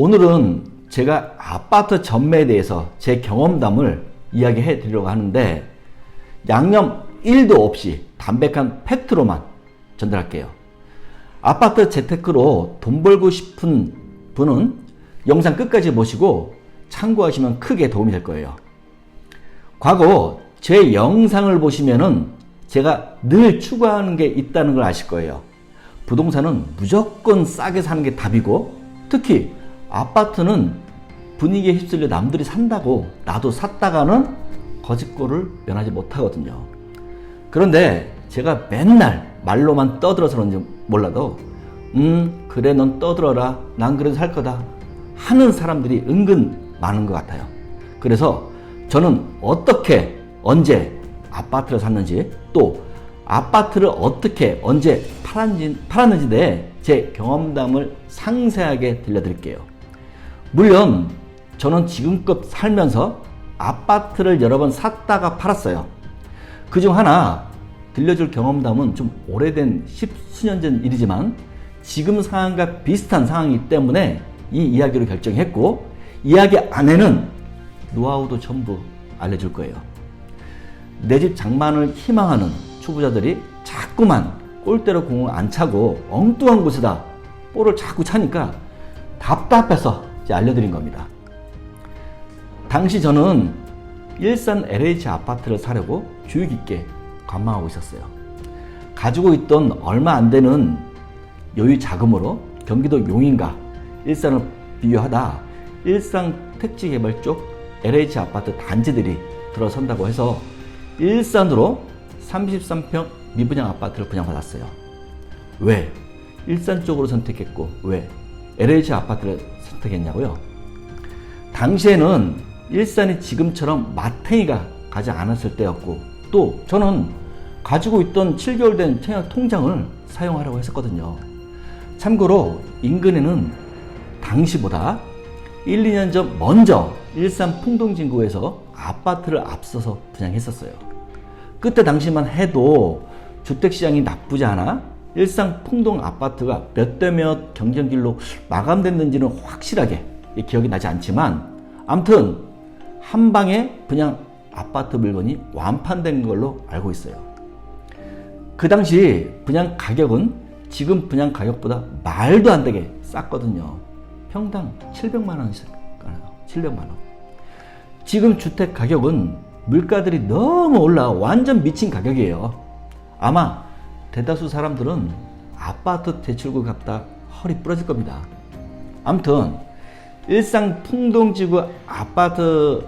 오늘은 제가 아파트 전매에 대해서 제 경험담을 이야기해 드리려고 하는데 양념 1도 없이 담백한 팩트로만 전달할게요. 아파트 재테크로 돈 벌고 싶은 분은 영상 끝까지 보시고 참고하시면 크게 도움이 될 거예요. 과거 제 영상을 보시면은 제가 늘 추구하는 게 있다는 걸 아실 거예요. 부동산은 무조건 싸게 사는 게 답이고 특히 아파트는 분위기에 휩쓸려 남들이 산다고 나도 샀다가는 거짓골을 면하지 못하거든요. 그런데 제가 맨날 말로만 떠들어서 그런지 몰라도 음 그래 넌 떠들어라 난 그래도 살 거다 하는 사람들이 은근 많은 것 같아요. 그래서 저는 어떻게 언제 아파트를 샀는지 또 아파트를 어떻게 언제 팔았는지, 팔았는지 대해 제 경험담을 상세하게 들려드릴게요. 물론 저는 지금껏 살면서 아파트를 여러 번 샀다가 팔았어요. 그 중 하나 들려줄 경험담은 좀 오래된 십수년 전 일이지만 지금 상황과 비슷한 상황이기 때문에 이 이야기로 결정했고 이야기 안에는 노하우도 전부 알려줄 거예요. 내 집 장만을 희망하는 초보자들이 자꾸만 골대로 공을 안 차고 엉뚱한 곳에다 볼을 자꾸 차니까 답답해서 알려드린 겁니다. 당시 저는 일산 LH 아파트를 사려고 주의 깊게 관망하고 있었어요. 가지고 있던 얼마 안 되는 여유 자금으로 경기도 용인과 일산을 비교하다 일산 택지개발 쪽 LH 아파트 단지들이 들어선다고 해서 일산으로 33평 미분양 아파트를 분양받았어요. 왜? 일산 쪽으로 선택했고 왜? LH 아파트를 선택했냐고요? 당시에는 일산이 지금처럼 마탱이가 가지 않았을 때였고 또 저는 가지고 있던 7개월 된 청약 통장을 사용하려고 했었거든요. 참고로 인근에는 당시보다 1, 2년 전 먼저 일산 풍동진구에서 아파트를 앞서서 분양했었어요. 그때 당시만 해도 주택시장이 나쁘지 않아 일산 풍동 아파트가 몇 대 몇 경쟁길로 마감됐는지는 확실하게 기억이 나지 않지만 암튼 한 방에 그냥 아파트 물건이 완판된 걸로 알고 있어요. 그 당시 분양 가격은 지금 분양 가격보다 말도 안 되게 쌌거든요. 평당 700만 원씩 가요. 700만 원. 지금 주택 가격은 물가들이 너무 올라 완전 미친 가격이에요. 아마 대다수 사람들은 아파트 대출구 갚다 허리 부러질 겁니다. 아무튼 일상 풍동지구 아파트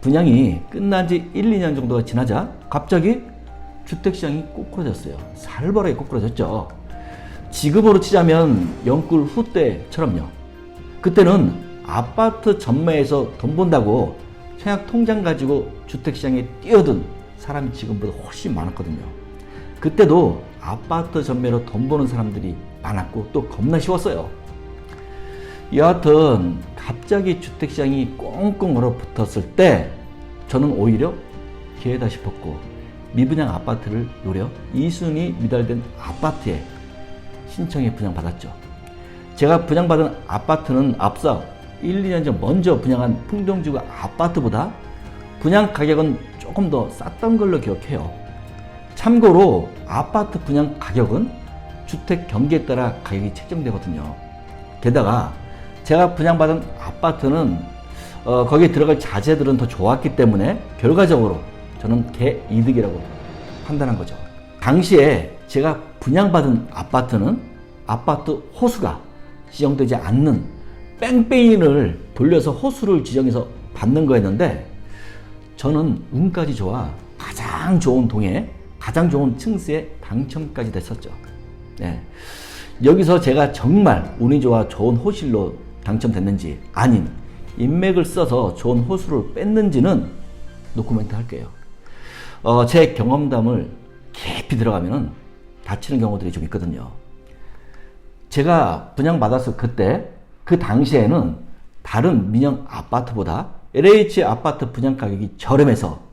분양이 끝난 지 1, 2년 정도가 지나자 갑자기 주택시장이 꼬꾸라졌어요. 살벌하게 꼬꾸라졌죠. 지금으로 치자면 영끌 후 때처럼요. 그때는 아파트 전매에서 돈 본다고 청약 통장 가지고 주택시장에 뛰어든 사람이 지금보다 훨씬 많았거든요. 그때도 아파트 전매로 돈 버는 사람들이 많았고 또 겁나 쉬웠어요. 여하튼 갑자기 주택시장이 꽁꽁 얼어붙었을 때 저는 오히려 기회다 싶었고 미분양 아파트를 노려 2순위 미달된 아파트에 신청해 분양받았죠. 제가 분양받은 아파트는 앞서 1, 2년 전 먼저 분양한 풍동지구 아파트보다 분양 가격은 조금 더 쌌던 걸로 기억해요. 참고로 아파트 분양 가격은 주택 경기에 따라 가격이 책정되거든요. 게다가 제가 분양받은 아파트는 어, 거기에 들어갈 자재들은 더 좋았기 때문에 결과적으로 저는 개이득이라고 판단한 거죠. 당시에 제가 분양받은 아파트는 아파트 호수가 지정되지 않는 뺑뺑이를 돌려서 호수를 지정해서 받는 거였는데 저는 운까지 좋아 가장 좋은 동에 가장 좋은 층수에 당첨까지 됐었죠. 네. 여기서 제가 정말 운이 좋아 좋은 호실로 당첨됐는지 아닌 인맥을 써서 좋은 호수를 뺐는지는 노코멘트 할게요. 어, 제 경험담을 깊이 들어가면 다치는 경우들이 좀 있거든요. 제가 분양받았을 그때 그 당시에는 다른 민영 아파트보다 LH 아파트 분양 가격이 저렴해서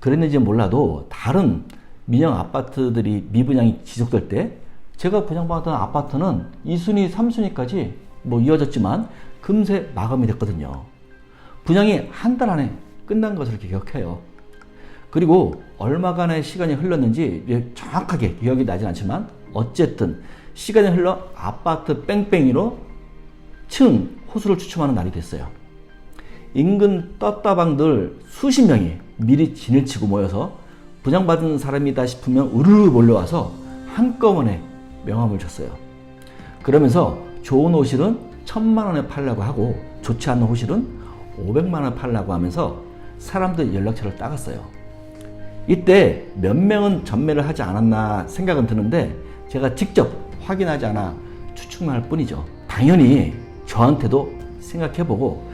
그랬는지 몰라도 다른 민영 아파트들이 미분양이 지속될 때 제가 분양받았던 아파트는 2순위, 3순위까지 뭐 이어졌지만 금세 마감이 됐거든요. 분양이 한 달 안에 끝난 것을 기억해요. 그리고 얼마간의 시간이 흘렀는지 정확하게 기억이 나진 않지만 어쨌든 시간이 흘러 아파트 뺑뺑이로 층 호수를 추첨하는 날이 됐어요. 인근 떴다방들 수십 명이 미리 진을 치고 모여서 분양받은 사람이다 싶으면 우르르 몰려와서 한꺼번에 명함을 줬어요. 그러면서 좋은 호실은 천만 원에 팔라고 하고 좋지 않은 호실은 500만 원에 팔라고 하면서 사람들 연락처를 따갔어요. 이때 몇 명은 전매를 하지 않았나 생각은 드는데 제가 직접 확인하지 않아 추측만 할 뿐이죠. 당연히 저한테도 생각해보고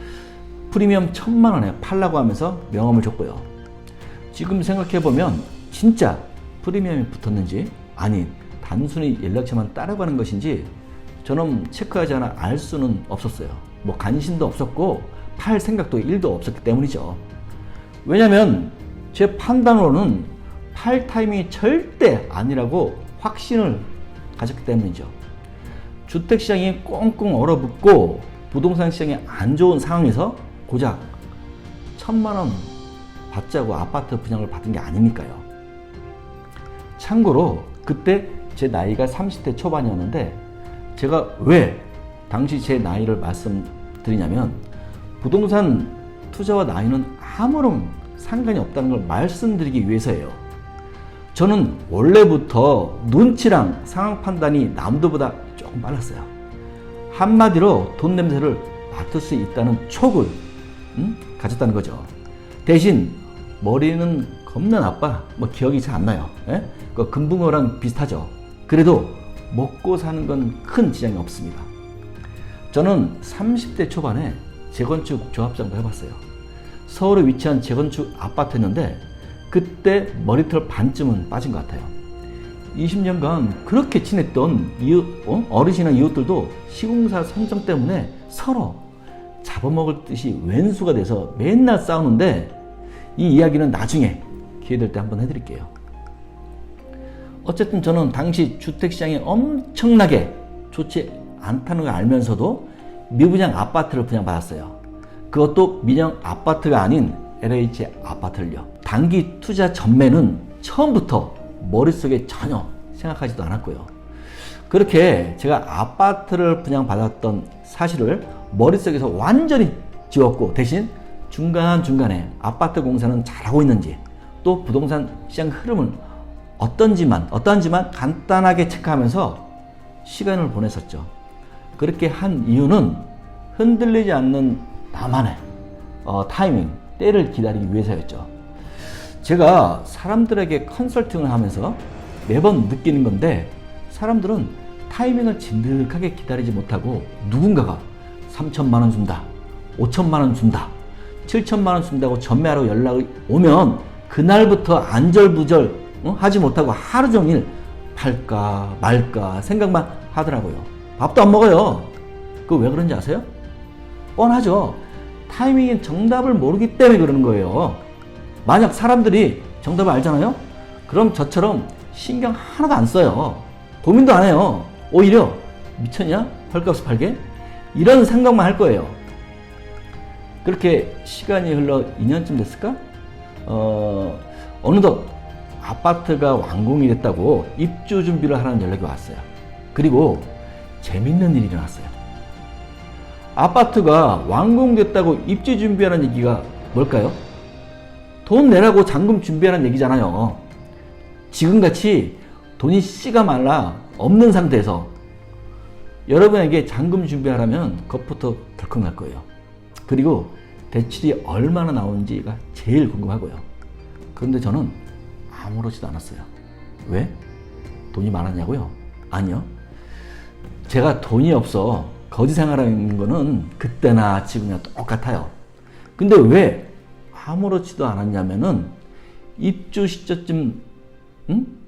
프리미엄 천만 원에 팔라고 하면서 명함을 줬고요. 지금 생각해보면 진짜 프리미엄이 붙었는지 아니 단순히 연락처만 따라가는 것인지 저는 체크하지 않아 알 수는 없었어요. 뭐 관심도 없었고 팔 생각도 1도 없었기 때문이죠. 왜냐면 제 판단으로는 팔 타이밍이 절대 아니라고 확신을 가졌기 때문이죠. 주택 시장이 꽁꽁 얼어붙고 부동산 시장이 안 좋은 상황에서 고작 천만 원 받자고 아파트 분양을 받은 게 아니니까요. 참고로 그때 제 나이가 30대 초반이었는데 제가 왜 당시 제 나이를 말씀드리냐면 부동산 투자와 나이는 아무런 상관이 없다는 걸 말씀드리기 위해서예요. 저는 원래부터 눈치랑 상황 판단이 남들보다 조금 빨랐어요. 한마디로 돈 냄새를 맡을 수 있다는 촉을 음? 가졌다는 거죠. 대신 머리는 겁나 나빠. 뭐 기억이 잘 안 나요. 예? 그 금붕어랑 비슷하죠. 그래도 먹고 사는 건 큰 지장이 없습니다. 저는 30대 초반에 재건축 조합장도 해봤어요. 서울에 위치한 재건축 아파트였는데 그때 머리털 반쯤은 빠진 것 같아요. 20년간 그렇게 친했던 이웃, 어? 어르신이나 이웃들도 시공사 선정 때문에 서로 잡아먹을 듯이 왼수가 돼서 맨날 싸우는데 이 이야기는 나중에 기회 될 때 한번 해드릴게요. 어쨌든 저는 당시 주택시장이 엄청나게 좋지 않다는 걸 알면서도 미분양 아파트를 분양받았어요. 그것도 민영 아파트가 아닌 LH 아파트를요. 단기 투자 전매는 처음부터 머릿속에 전혀 생각하지도 않았고요. 그렇게 제가 아파트를 분양받았던 사실을 머릿속에서 완전히 지웠고 대신 중간중간에 아파트 공사는 잘하고 있는지 또 부동산 시장 흐름은 어떤지만 어떤지만 간단하게 체크하면서 시간을 보냈었죠. 그렇게 한 이유는 흔들리지 않는 나만의 어, 타이밍, 때를 기다리기 위해서였죠. 제가 사람들에게 컨설팅을 하면서 매번 느끼는 건데 사람들은 타이밍을 진득하게 기다리지 못하고 누군가가 3천만 원 준다, 5천만 원 준다, 7천만 원 준다고 전매하러 연락이 오면 그날부터 안절부절 어? 하지 못하고 하루 종일 팔까 말까 생각만 하더라고요. 밥도 안 먹어요. 그 왜 그런지 아세요? 뻔하죠. 타이밍인 정답을 모르기 때문에 그러는 거예요. 만약 사람들이 정답을 알잖아요? 그럼 저처럼 신경 하나도 안 써요. 고민도 안 해요. 오히려 미쳤냐? 헐값을 팔게? 이런 생각만 할 거예요. 그렇게 시간이 흘러 2년쯤 됐을까? 어, 어느덧 아파트가 완공이 됐다고 입주 준비를 하라는 연락이 왔어요. 그리고 재밌는 일이 일어났어요. 아파트가 완공됐다고 입주 준비하는 얘기가 뭘까요? 돈 내라고 잔금 준비하는 얘기잖아요. 지금같이 돈이 씨가 말라 없는 상태에서 여러분에게 잔금 준비하라면 그것부터 덜컥 날 거예요. 그리고 대출이 얼마나 나오는지가 제일 궁금하고요. 그런데 저는 아무렇지도 않았어요. 왜? 돈이 많았냐고요? 아니요. 제가 돈이 없어 거지 생활하는 거는 그때나 지금이나 똑같아요. 근데 왜 아무렇지도 않았냐면은 입주 시점쯤 음?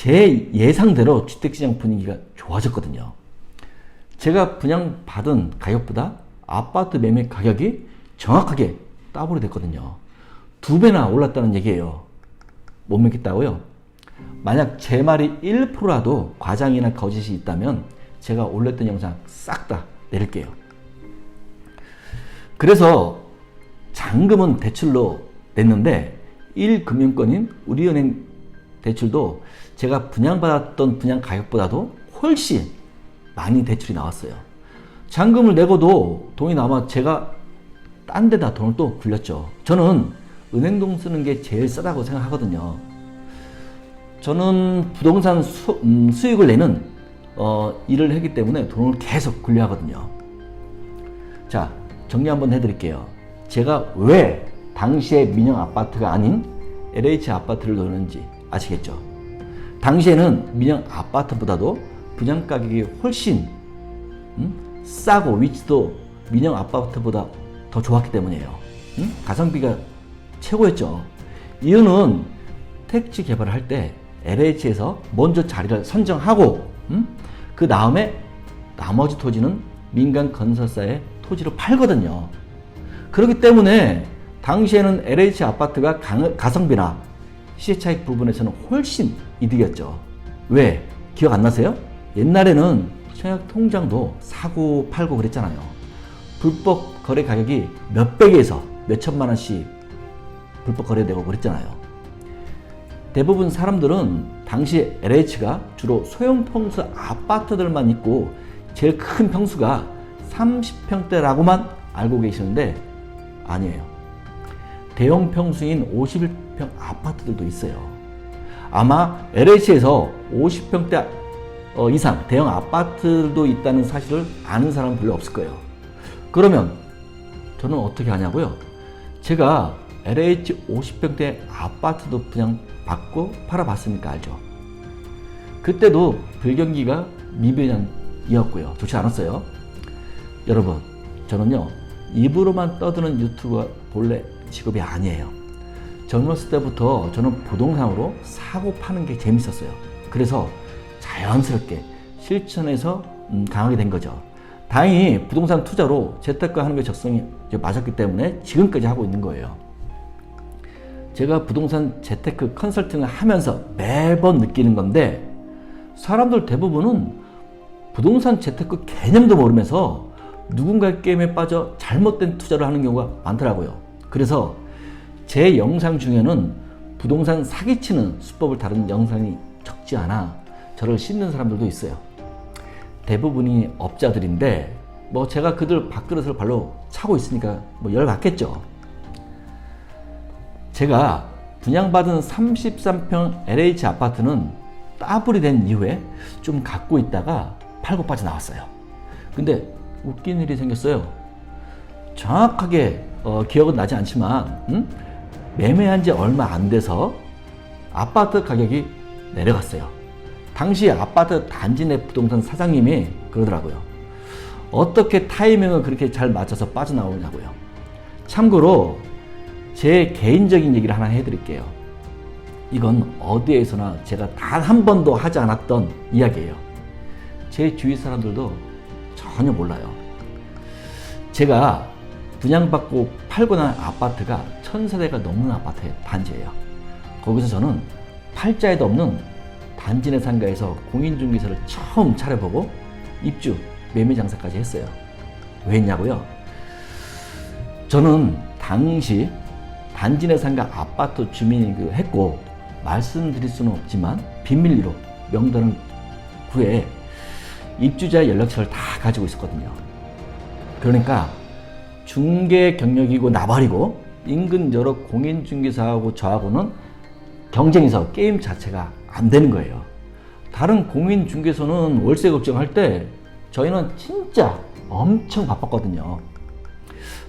제 예상대로 주택시장 분위기가 좋아졌거든요. 제가 분양받은 가격보다 아파트 매매 가격이 정확하게 따블이 됐거든요. 두 배나 올랐다는 얘기예요. 못 믿겠다고요? 만약 제 말이 1%라도 과장이나 거짓이 있다면 제가 올렸던 영상 싹 다 내릴게요. 그래서 잔금은 대출로 냈는데 1금융권인 우리은행 대출도 제가 분양받았던 분양 가격보다도 훨씬 많이 대출이 나왔어요. 잔금을 내고도 돈이 남아 제가 딴 데다 돈을 또 굴렸죠. 저는 은행돈 쓰는 게 제일 싸다고 생각하거든요. 저는 부동산 수, 음, 수익을 내는 어, 일을 했기 때문에 돈을 계속 굴려 하거든요. 자, 정리 한번 해드릴게요. 제가 왜 당시에 민영 아파트가 아닌 LH 아파트를 넣는지 아시겠죠? 당시에는 민영 아파트보다도 분양 가격이 훨씬 음? 싸고 위치도 민영 아파트보다 더 좋았기 때문이에요. 음? 가성비가 최고였죠. 이유는 택지 개발을 할 때 LH에서 먼저 자리를 선정하고 음? 그 다음에 나머지 토지는 민간 건설사에 토지를 팔거든요. 그렇기 때문에 당시에는 LH 아파트가 강- 가성비나 시세 차익 부분에서는 훨씬 이득이었죠. 왜? 기억 안 나세요? 옛날에는 청약 통장도 사고 팔고 그랬잖아요. 불법 거래 가격이 몇백에서 몇천만 원씩 불법 거래되고 그랬잖아요. 대부분 사람들은 당시 LH가 주로 소형 평수 아파트들만 있고 제일 큰 평수가 30평대라고만 알고 계시는데 아니에요. 대형 평수인 51 평 아파트들도 있어요. 아마 LH에서 50평대 어, 이상 대형 아파트도 있다는 사실을 아는 사람은 별로 없을 거예요. 그러면 저는 어떻게 하냐고요? 제가 LH 50평대 아파트도 그냥 받고 팔아봤으니까 알죠. 그때도 불경기가 미변이었고요. 좋지 않았어요. 여러분, 저는요, 입으로만 떠드는 유튜브가 본래 직업이 아니에요. 젊었을 때부터 저는 부동산으로 사고 파는 게 재밌었어요. 그래서 자연스럽게 실천해서 음, 강하게 된 거죠. 다행히 부동산 투자로 재테크 하는 게 적성이 맞았기 때문에 지금까지 하고 있는 거예요. 제가 부동산 재테크 컨설팅을 하면서 매번 느끼는 건데 사람들 대부분은 부동산 재테크 개념도 모르면서 누군가의 게임에 빠져 잘못된 투자를 하는 경우가 많더라고요. 그래서 제 영상 중에는 부동산 사기치는 수법을 다룬 영상이 적지 않아 저를 씹는 사람들도 있어요. 대부분이 업자들인데 뭐 제가 그들 밥그릇을 발로 차고 있으니까 뭐 열받겠죠. 제가 분양받은 33평 LH 아파트는 따블이 된 이후에 좀 갖고 있다가 팔고 빠져 나왔어요. 근데 웃긴 일이 생겼어요. 정확하게 어, 기억은 나지 않지만 음? 매매한 지 얼마 안 돼서 아파트 가격이 내려갔어요. 당시 아파트 단지 내 부동산 사장님이 그러더라고요. 어떻게 타이밍을 그렇게 잘 맞춰서 빠져나오냐고요. 참고로 제 개인적인 얘기를 하나 해드릴게요. 이건 어디에서나 제가 단 한 번도 하지 않았던 이야기예요. 제 주위 사람들도 전혀 몰라요. 제가 분양받고 팔고 난 아파트가 천세대가 넘는 아파트 단지예요. 거기서 저는 팔자에도 없는 단지 내 상가에서 공인중개사를 처음 차려보고 입주, 매매 장사까지 했어요. 왜 했냐고요? 저는 당시 단지 내 상가 아파트 주민이기도 했고 말씀드릴 수는 없지만 비밀리로 명단을 구해 입주자 연락처를 다 가지고 있었거든요. 그러니까 중개 경력이고 나발이고 인근 여러 공인중개사하고 저하고는 경쟁에서 게임 자체가 안 되는 거예요. 다른 공인중개소는 월세 걱정할 때 저희는 진짜 엄청 바빴거든요.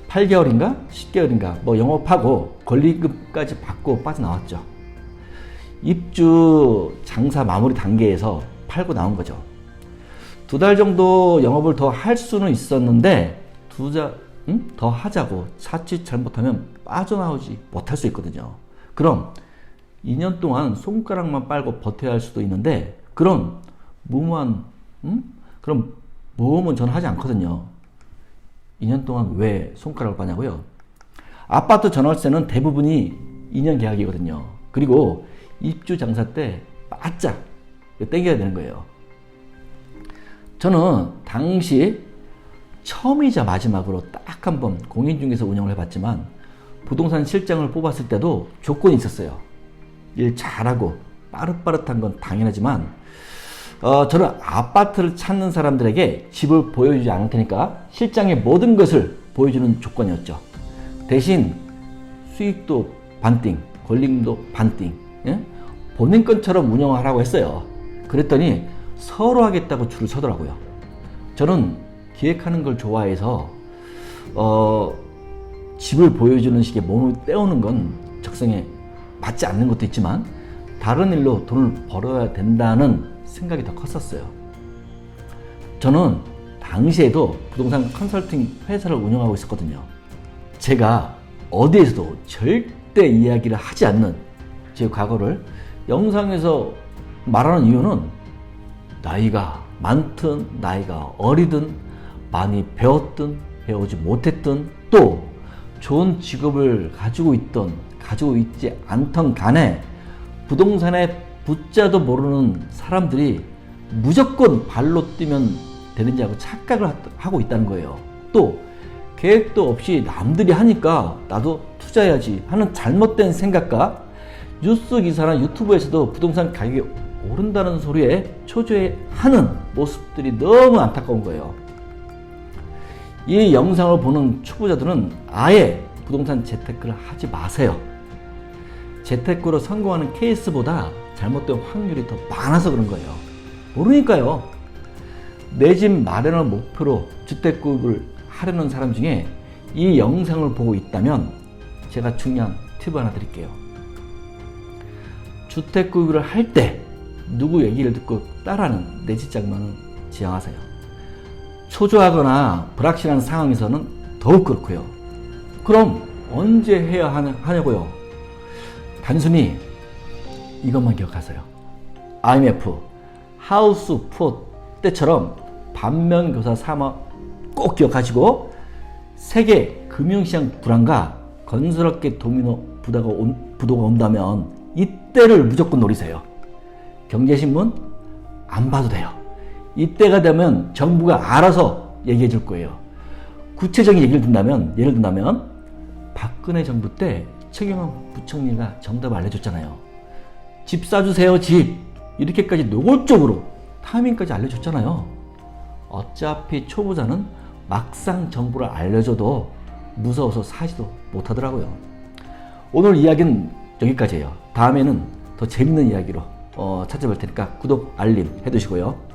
8개월인가 10개월인가 뭐 영업하고 권리금까지 받고 빠져나왔죠. 입주 장사 마무리 단계에서 팔고 나온 거죠. 두 달 정도 영업을 더 할 수는 있었는데 두 자 응? 더 하자고 자칫 잘못하면 빠져나오지 못할 수 있거든요. 그럼 2년 동안 손가락만 빨고 버텨야 할 수도 있는데 그런 무모한 응? 그럼 모험은 저는 하지 않거든요. 2년 동안 왜 손가락을 빠냐고요? 아파트 전월세는 대부분이 2년 계약이거든요. 그리고 입주 장사 때 바짝 땡겨야 되는 거예요. 저는 당시 처음이자 마지막으로 딱 한 번 공인중개사 운영을 해봤지만 부동산 실장을 뽑았을 때도 조건이 있었어요. 일 잘하고 빠릇빠릇한 건 당연하지만 어, 저는 아파트를 찾는 사람들에게 집을 보여주지 않을 테니까 실장의 모든 것을 보여주는 조건이었죠. 대신 수익도 반띵, 권리금도 반띵, 예? 본인 건처럼 운영하라고 했어요. 그랬더니 서로 하겠다고 줄을 서더라고요. 저는 기획하는 걸 좋아해서 어, 집을 보여주는 식의 몸을 떼우는 건 적성에 맞지 않는 것도 있지만 다른 일로 돈을 벌어야 된다는 생각이 더 컸었어요. 저는 당시에도 부동산 컨설팅 회사를 운영하고 있었거든요. 제가 어디에서도 절대 이야기를 하지 않는 제 과거를 영상에서 말하는 이유는 나이가 많든 나이가 어리든 많이 배웠든 배우지 못했든 또 좋은 직업을 가지고 있던 가지고 있지 않던 간에 부동산에 붙자도 모르는 사람들이 무조건 발로 뛰면 되는지 하고 착각을 하- 하고 있다는 거예요. 또 계획도 없이 남들이 하니까 나도 투자해야지 하는 잘못된 생각과 뉴스 기사나 유튜브에서도 부동산 가격이 오른다는 소리에 초조해하는 모습들이 너무 안타까운 거예요. 이 영상을 보는 초보자들은 아예 부동산 재테크를 하지 마세요. 재테크로 성공하는 케이스보다 잘못된 확률이 더 많아서 그런 거예요. 모르니까요. 내 집 마련을 목표로 주택 구입을 하려는 사람 중에 이 영상을 보고 있다면 제가 중요한 팁 하나 드릴게요. 주택 구입을 할 때 누구 얘기를 듣고 따라하는 내집 장만은 지양하세요. 초조하거나 불확실한 상황에서는 더욱 그렇고요. 그럼 언제 해야 하냐- 하냐고요? 단순히 이것만 기억하세요. IMF, 하우스 푸어 때처럼 반면교사 삼아 꼭 기억하시고 세계 금융시장 불안과 건설업계 도미노 부도가, 온, 부도가 온다면 이때를 무조건 노리세요. 경제신문 안 봐도 돼요. 이때가 되면 정부가 알아서 얘기해 줄 거예요. 구체적인 얘기를 든다면, 예를 든다면, 박근혜 정부 때 최경환 부총리가 정답 알려줬잖아요. 집 사주세요, 집. 이렇게까지 노골적으로 타이밍까지 알려줬잖아요. 어차피 초보자는 막상 정보를 알려줘도 무서워서 사지도 못하더라고요. 오늘 이야기는 여기까지예요. 다음에는 더 재밌는 이야기로 어, 찾아볼 테니까 구독, 알림 해두시고요.